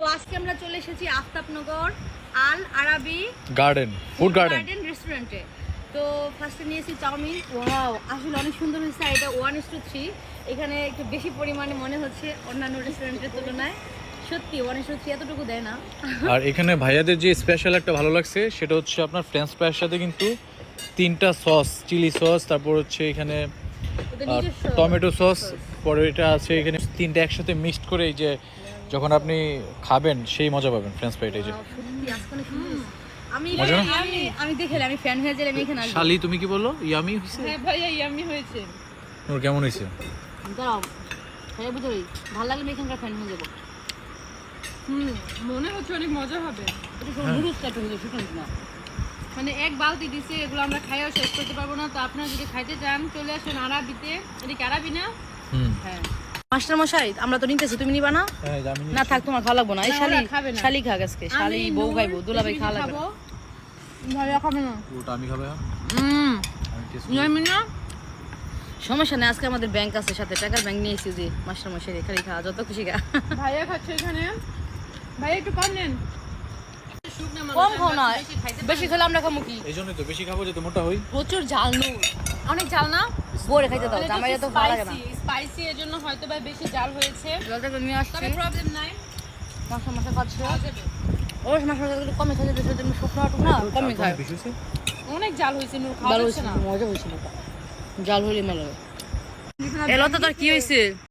তো আজকে আমরা চলে এসেছি Aftabnagar Al Arabi garden food garden রেস্টুরেন্টে তো ফার্স্টে নিয়েছি চাউমিন। ওয়াও আসলে অনেক সুন্দর হয়েছে আর এটা ওয়ান ইস টু থ্রি এখানে একটু বেশি পরিমাণে মনে হচ্ছে অন্যান্য রেস্টুরেন্টের তুলনায়। সত্যি ওয়ান ইস টু থ্রি এতটুকু দেয় না। আর এখানে ভাইয়াদের যে স্পেশাল একটা ভালো লাগছে সেটা হচ্ছে আপনার ফ্রেঞ্চ ফ্রাইয়ের সাথে কিন্তু তিনটা সস চিলি সস তারপর হচ্ছে এখানে টমেটো সস sauce। পরে এটা আছে এখানে তিনটা একসাথে মিক্সড করে এই যে যখন আপনি খাবেন সেই মজা পাবেন ফ্রেঞ্চ ফ্রাইটা এই যে। আমি আমি আমি ফ্যান হয়ে গেলে আমি এখানে শালি তুমি কি বলল? ইয়ামি হয়েছে? হ্যাঁ ভাইয়া ইয়ামি হয়েছে। ওর কেমন হয়েছে? দাঁড়াও হ্যাঁ বুঝলি ভালো লাগলে আমি এখানকার ফ্যান হয়ে যাব। হুম মনে হচ্ছে অনেক মজা হবে। এটা সব নুডলস টাইপের হয়ে শুকনো না। মানে এক বালতি দিছে এগুলো আমরা খাইও শেষ করতে পারব না। তো আপনারা যদি খাইতে চান চলে আসুন আরাবিতে। এটা কি আরাবি না? হ্যাঁ। মাস্টার মশাই আমরা তো নিতেছি তুমি নিবা না? হ্যাঁ না থাক তোমার খাওয়া লাগবো না। এই শালি খাবে। শালি খাক আজকে শালি বউ খাইবো দুলাভাই খাওয়া লাগবে ভাইয়া খাবে। না? ওটা আমি খাবে হুম। আমি taste করি। ইয়ামি না সমস্যা নেই আজকে আমাদের ব্যাংক আছে সাথে টাকার ব্যাংক নিয়েছি যে মাস্টার মশাই খালি খাওয়া যত খুশি খা। ভাইয়া খাচ্ছে এখানে। ভাইয়া একটু কম নেন। কম খাও আমরা না বেশি খেলে আমরা খামু কি? এই জন্যই তো বেশি খাব যাতে মোটা হই। প্রচুর ঝাল নু অনেক জাল না? খাইতে দাও জামাইরা তো ভালো লাগে না। স্পাইসি এর জন্য হয়তো বা বেশি জাল হয়েছে। জলটা নিয়ে আসছে। তবে প্রবলেম নাই। মাস্টার মশাই খাচ্ছে। ও মাস্টার কমে খাইতে দেশে তুমি শুকনো না কমে খায়। বেশি হয়েছে? অনেক জাল হয়েছে নূর খাওয়া যাচ্ছে না। মজা হয়েছিল জাল হলে ভালো এলো তো তোর কি? হয়েছে?